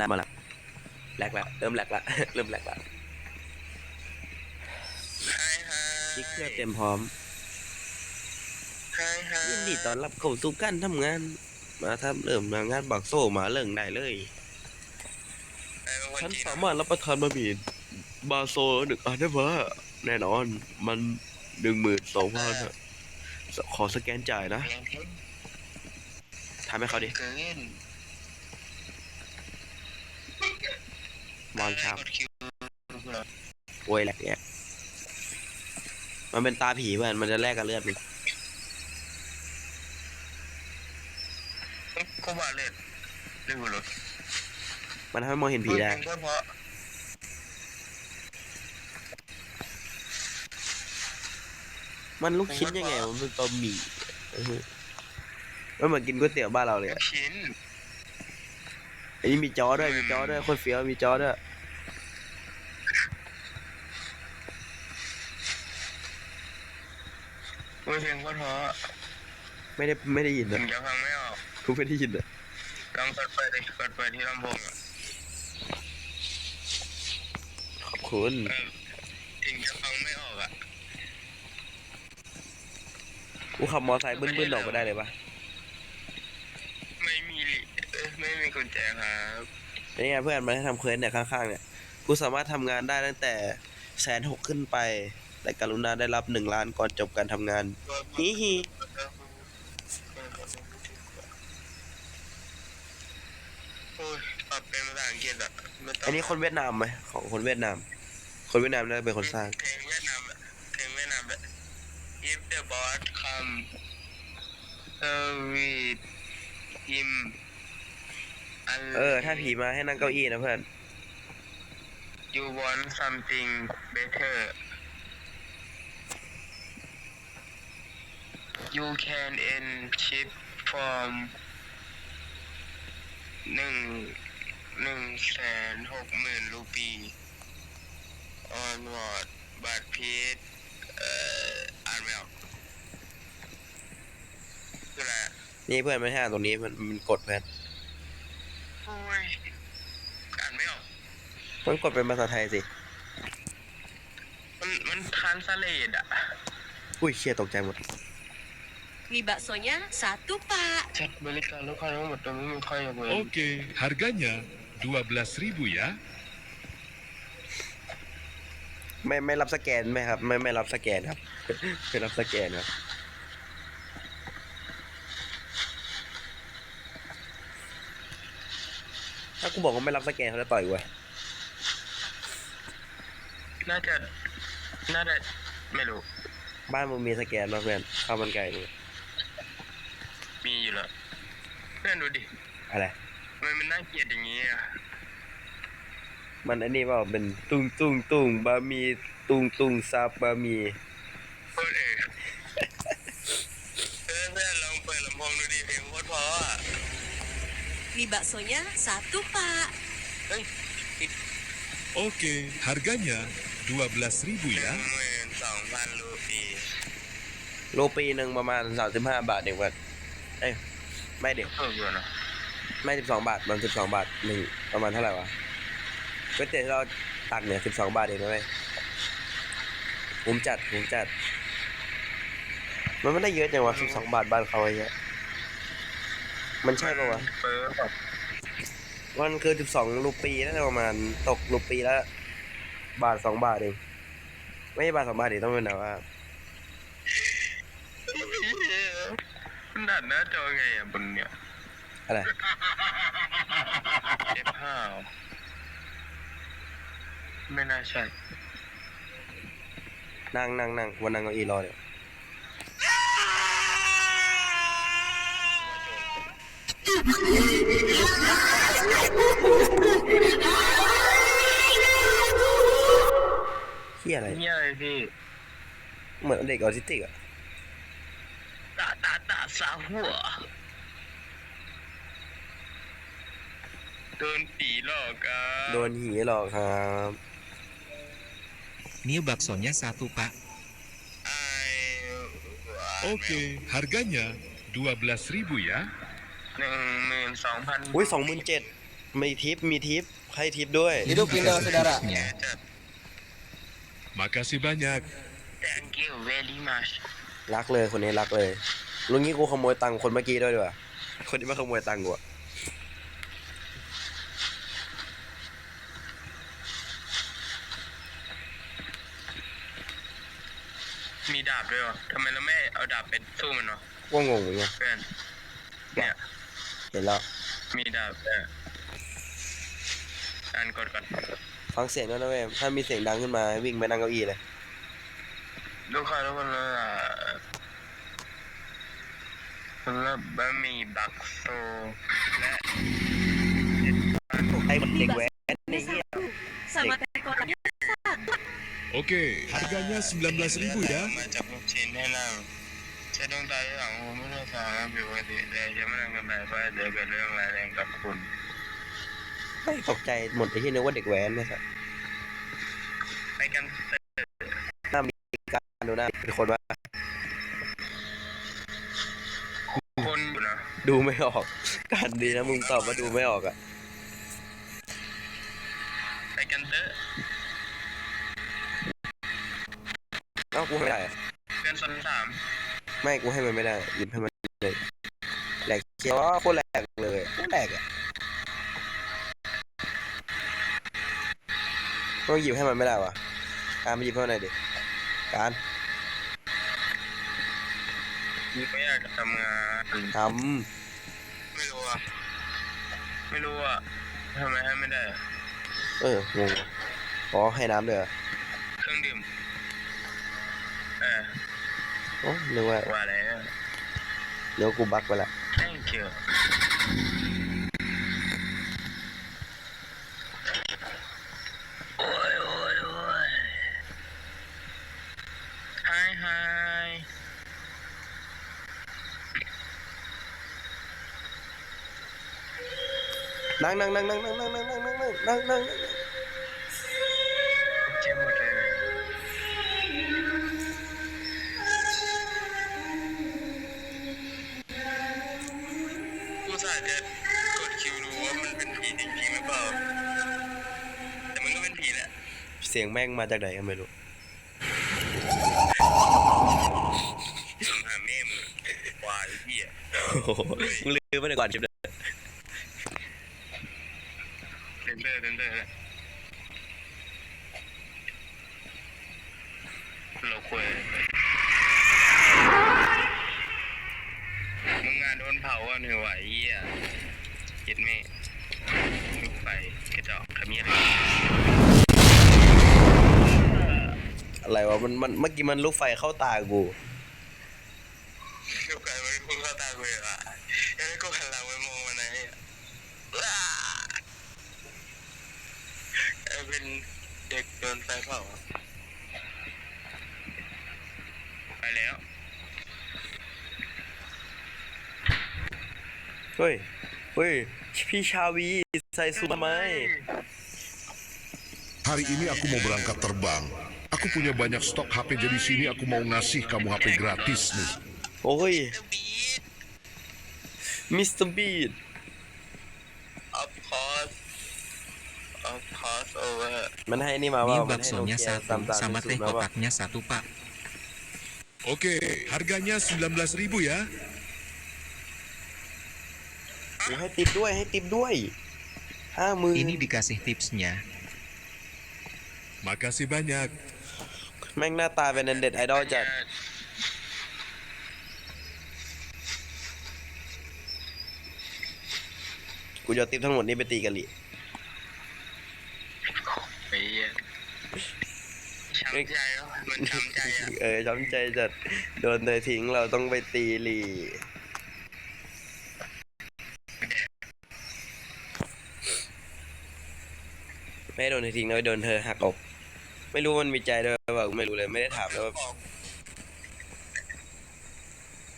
ได้มาละแหลกละเริ่มแหลกละ เริ่มแหลกละไฮไฮคิกเพื่อเต็มพร้อม ไฮไฮยินดีต้อนรับเข้าสู่การทำงาน มาทำเริ่มงานบักโซ่มาเรื่องได้เลยฉันสามารถรับประทานบะหมี่บาโซหนึ่งอันได้ปะแน่นอน มันหนึ่งหมื่นสองพันขอสแกนจ่ายนะทำให้เขาดิ เกิน วางชามกดคิวโวยแหลกเนี่ย มันเป็นตาผีเพื่อน มันจะแลกกับเลือดมันก็ว่าเล่นเล่นบุรุษมันทำให้มองเห็นผีได้เพราะเพราะมันลูกชิ้นยังไง มันเป็นบะหมี่เออมันเหมือนกินก๋วยเตี๋ยวบ้านเราเลยอะชิ้น อันนี้มีจอด้วยมีจอด้วยโคตรเฟี้ยวมีจอด้วยไม่เพลงเพราะเพราะไม่ได้ไม่ได้ยินถึนะงจะฟังไม่ออกกูไม่ได้ยินอะลองเปิดไฟดิเปิดไฟที่ลำโพงอะขอบคุณเออถึงจะฟังไม่ออกอะกูขับมอไซค์บึ้นๆออกไปได้เลยปะ ไม่มีลิเอ้ยไม่มี กุญแจครับนี่ไงเพื่อนมันให้ทำเควสเนี่ยข้างๆเนี่ยกูสามารถทำงานได้ตั้งแต่แสนหกขึ้นไปแต่กรุณาได้รับหนึ่งล้านก่อนจบการทำงานฮิฮิโอ้ยปรับเป็นภาษาอังกฤษอะไม่ต้งอันนี้คนเวียดนามไหมของคนเวียดนาม คนเวียดนามน่าจะเป็นคนสร้าง เพลงเวียดนามอะเพลงเวียดนามแบบ if the boss come service him เออ ถ้าผีมาให้นั่งเก้าอี้นะเพื่อน you want something better you can end ship from หนึ่งหนึ่งแสนหกหมื่นรูปี onward บัตรพีชเอ่ออ่านไม่ออกคืออะไรอะ นี่เพื่อนไม่ให้อ่านตรงนี้มันมันกดเพื่อน โอ้ยอ่านไม่ออก มันกดเป็นภาษาไทยสิ มันมันทานสเลดอะ อุ้ยเชี่ยตกใจหมด Mie baksonya satu, Pak. จัดบริการลูกค้าทั้งหมดโดยไม่มีข้อยกเว้น Oke, harganya 12.000 ya. ไม่ไม่รับสแกนไหมครับ ไม่ไม่รับสแกนครับ ไม่รับสแกนครับ ถ้ากูบอกว่าไม่รับสแกนเขาจะต่อยกูอะ น่าจะ น่าจะ ไม่รู้ บ้านมึงมีสแกนมาเพื่อนข้าวมันไก่มึงมีอยู่แล้วเพื่อนดูดิอะไรทำไมันมันน่าเกลียดอย่างนี้อะ มันอันนี้เปล่าเป็นตุ้งตุ้งตุ้งบะหมี่ตุ้งตุ้งซับบะหมี่โคตรเอกเออเพื่อนลองเปิดลำโพงดูดิเพลงโคตรเพราะอะ Mie baksonya satu, Pak. เฮ้ย Oke, harganya 12.000หนึ่ ya. งหมื่นสองพันรูปีโลปีหนึ่งประมาณสามสิบห้าบาทเองเพื่อนเอ้ยไม่เด็กเออเพื่อนอะไม่สิบสองบาทมันสิบสองบาทหนึ่งประมาณเท่าไหร่วะก๋วยเตี๋ยวที่เราตักเนี่ยสิบสองบาทเองนะเว้ยผมจัดผมจัด มันไม่ได้เยอะจังวะสิบสองบาทบ้านเขาไอ้เงี้ยมันใช่ปะวะเปิดแบบมันคือสิบสองรูปีน่าจะประมาณตกรูปีละ บาทสองบาทเองไม่ใช่บาทสองบาทเองต้องเป็นแบบว่ามันดัดหน้าจอไงอะบนเนี่ยอะไร F5 ไม่น่าใช่ นั่งนั่งนั่งวันนั่งเก้าอี้รอเนี่ย เฮียอะไรเนี่ยเลยพี่เหมือนเด็กออทิสติกอะตาตาตาสาหัวโดนผีหลอกอะโดนหีหลอกครับ Ini baksonya satu, Pak. ไอ้ Oke, harganya 12.000 ya. หนึ่งหมื่นสองพันอุ้ยสองหมื่นเจ็ดไม่ทิปมีทิปให้ทิปด้วย Hidup indah saudara. tipsnya. Makasih banyak. thank you very much รักเลยคนนี้รักเลย ลุงงี้กูขโมยตังค์คนเมื่อกี้ด้วยดีกว่าคนที่มาขโมยตังค์กูอะมีดาบด้วยวะทำไมเราไม่เอาดาบไปสู้มันวะก็งงเหมือนกันเพื่อน เนี่ย เห็นแล้วมีดาบเนี่ยอ่านกดก่อน ฟังเสียงด้วยนะเว้ยถ้ามีเสียงดังขึ้นมาวิ่งไปนั่งเก้าอี้เลยดูใครแล้วมันละมันละบะหมี่บักโซและไอ้มันเด็กแว้นไอ้เหี้ย sama teko lagi Okey, harganya 19,000 ya. Macam Chin lah. Saya dong tahu yang umur saya ambil waktu dia. Saya menanggapi apa dia kalau yang lain yang kapun. ไม่ได้สามผิดปกติแต่จะไม่นั่งกันแบบว่าเดี๋ยวเกิดเรื่องร้ายแรงกับคุณไม่ตกใจหมดไอ้ที่นึกว่าเด็กแว้นเนี่ยสัสไปกันเถอะหน้ามีการดูหน้าเป็นคนว่าคนอยู่นะดูไม่ออกการดีนะมึงตอบว่าดูไม่ออกอะไปกันเถอะเอ้ากูให้ไม่ได้อะเพื่อนซ้อนสามไม่กูให้มันไม่ได้หยิบให้มันเลยแหลกเชียวโคตรแหลกเลยโคตรแหลกอะ ต้องหยิบให้มันไม่ได้วะการมาหยิบให้มันหน่อยดิการไม่อยากจะทำงานทไม่รู้อะไม่รู้อะทำไมให้ไม่ได้ำเอองงอ๋อให้น้ำเลยเหรอเครื่องดื่มเออโอ้นึกว่าว่าแล้วเดี๋ยวกูบักไปละ thank you โอ้ยโอ้ยโอ้ย hi hi นั่งนั่งนั่งนั่งนั่งนั่งนั่งนั่งนั่งนั่งนั่งนั่งเจ็บหมดเลยกูสาจะกดคิวดูว่ามันเป็นผีจริงๆหรือเปล่า แต่มันก็เป็นผีแหละ เสียงแม่งมาจากไหนก็ไม่รู้หาแม่มึงควายเหี้ย โอ้โหมึงลืมไปไหนก่อนชิบเลย เซ นเตอร์เซนเตอร์เราควรมึงงานโดนเผาอะหนื่อยไหวเหี้ยเจ็ดเมฆลูกไฟกระจอกทำเหี้ยอะไรอะไรวะมันมันเมื่อกี้มันลูกไฟเข้าตากูลูกไฟมันพุ่งเข้าตากูเลยอะยังไม่กูหันหลังไปมอง เด็กโดนไฟเผาอะไปแล้ว เฮ้ย เฮ้ย พี่ชาวีใส่สูททำไม Hari ini aku mau berangkat terbang. Aku punya banyak stok HP jadi sini aku mau ngasih kamu HP gratis nih. โอ้ย มิสเตอร์บีด มันให้นี่มาว่า Ini มันให้โน baksonya เกีย satu สามสาม sama ศู teh นย์มาว่า kotaknya satu pak. Oke, harganya 19.000 ya. กูให้ติปด้วยให้ติปด้วยห้าหมื่น Ini dikasih tipsnya. Makasih banyak. แม่งหน้าตาเป็นเด็ดไอดอลจัด กูจะเอาติปทั้งหมดนี้ไปตีกะหรี่ ไอ้เหี้ย ช้ำใจเนอะมันช้ำใจอะเออช้ำใจจัดโดนเธอทิ้งเราต้องไปตีหลีไม่โดนเธอทิ้งนะโดนเธอหักอก ไม่รู้มันมีใจด้วยเปล่าไม่รู้เลยไม่ได้ถามเลยว่า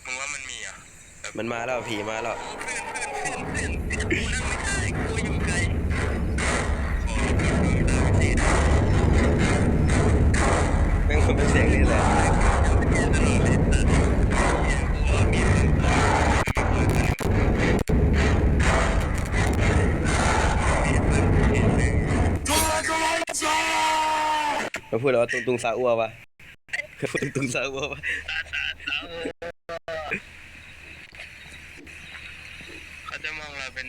มึงว่ามันมีอะมันมาแล้วผีมาแล้ว เป็นเสียงนี่แหละเราพูดแล้วว่าตุงตุงซาอัววะพูตุงตุงซาอัววะเขาจะมองเราเป็น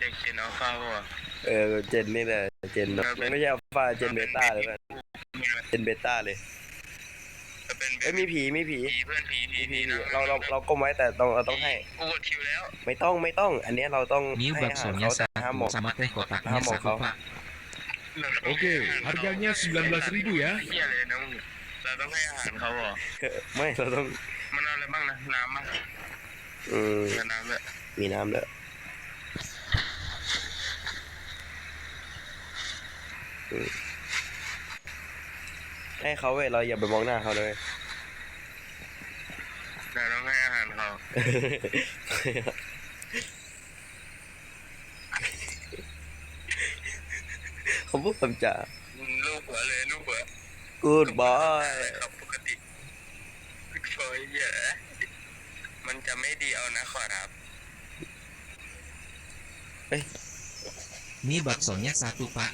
เด็กเจนอัลาป่ะเออเจนนี่แหละเจนไม่ใช่อัลาเจนเบต้าเลยเจนเบต้าเลย เป็นเอ้ยมีผีมีผีผีเพื่อนผีผีมีผีผีเราเราเราก้มไว้แต่ต้องเราต้องให้ กูกดคิวแล้วไม่ต้องไม่ต้อง อันเนี้ยเราต้อง New ให้อาหาร baksonya เขาแต่ห้ามหม satu ก sama teh kotaknya Hamok satu kau. pak. Oke, harganya 19.000 ya. เฮียเลยนะมึงเราต้องให้อาหารเขาเหรอไม่เราต้องมันเอาอะไรบ้างนะน้ำมั้งอืมเออน้ำเลยมีน้ำด้วยอืมให้เขาเว้ยเราอย่าไปมองหน้าเขาเลย เราต้องให้อาหาร เขาเขาพูดคำจาลูกหัวเลยลูกหัว good boy ครับปกติโอยเยอะมันจะไม่ดีเอานะขอรับ Ini baksonya satu pak.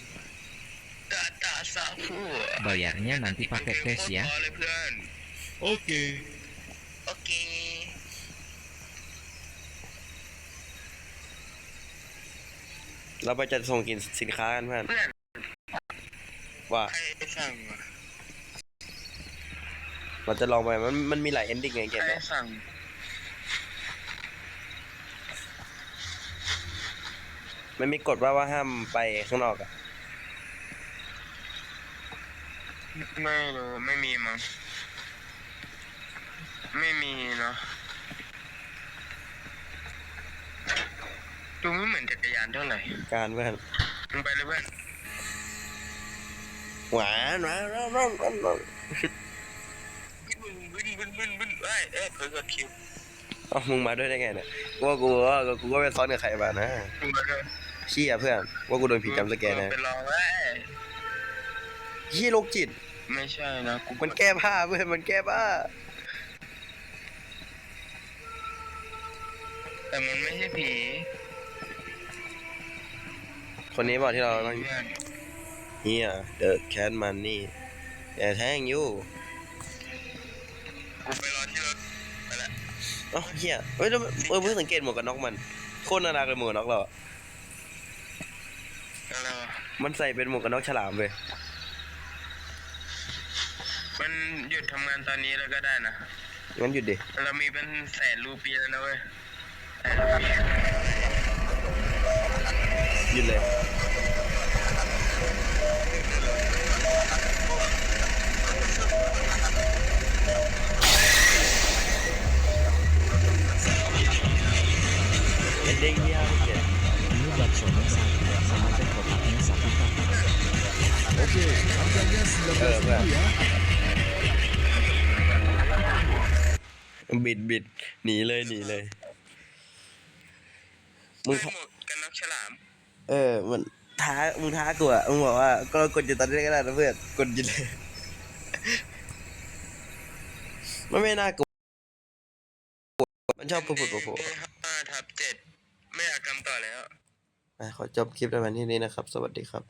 ตาตาสาฟู Bayarnya nanti pakai cash ya. พอเลยเพื่อน Oke. โอเค เราไปจะส่งกินสินค้ากันเพื่อน เพื่อนว่าใครสั่งวะเราจะลองไปมันมันมีหลายเอนดิ้งไงเกใครเนี้ยสั่งมันมีกฎว่าว่าห้ามไปข้างนอกอะไม่รู้ไม่มีมั้งไม่มีเนาะ ดูไม่เหมือนจักรยานเท่าไหร่การเพื่อนมึงไปเลยเพื่อนหวานหวานหวานหวานหวานหวานบึ้นบึ้นบึ้นบึ้นบึ้นเอ้ยเอ้ยเพิ่งกดคิวเอ้ามึงมาด้วยได้ไงเนี่ยกูว่ากูว่ากูก็ไปซ้อนกับใครมานะมึงมาเลยเชี่ยเพื่อนว่ากูโดนผีจำสแกนนะไปรอเว้ยเชี่ยโรคจิต ไม่ใช่นะกูมันแก้ผ้าเพื่อนมันแก้ผ้าแต่มันไม่ใช่ผี คนนี้บอกที่เราต้องเพื่อนเฮียเดอะแคทมันนี่อย่าแทงยูกูไปรอที่รถไปละเอ้าเฮียเฮ้ยแล้วเออเพิ่งสังเกตหมวกกันน็อกมันโคตรน่ารักเลยหมวกกันน็อกเราอะอะไรวะมันใส่เป็นหมวกกันน็อกฉลามเลยมันหยุดทำงานตอนนี้แล้วก็ได้นะ งั้นหยุดดิ เรามีเป็นแสนรูปีแล้วนะเว้ยแสนรูปีหยุดเลย บิดบิดหนีเลยหนีเลยมึงหมท้าวกกันน็อกฉลาม เออมันท้ามึงท้ากูอะมึงบอกว่าก็กดอยู่ตอนนี้ก็ได้นะเพื่อนกดอยู่เลยมันไม่น่ากลัวมันชอบพูดพูดพูดพูดห้าทับเจ็ดไม่อยากกำต่อแล้วอะขอจบคลิปในวันที่นี้นะครับ สวัสดีครับ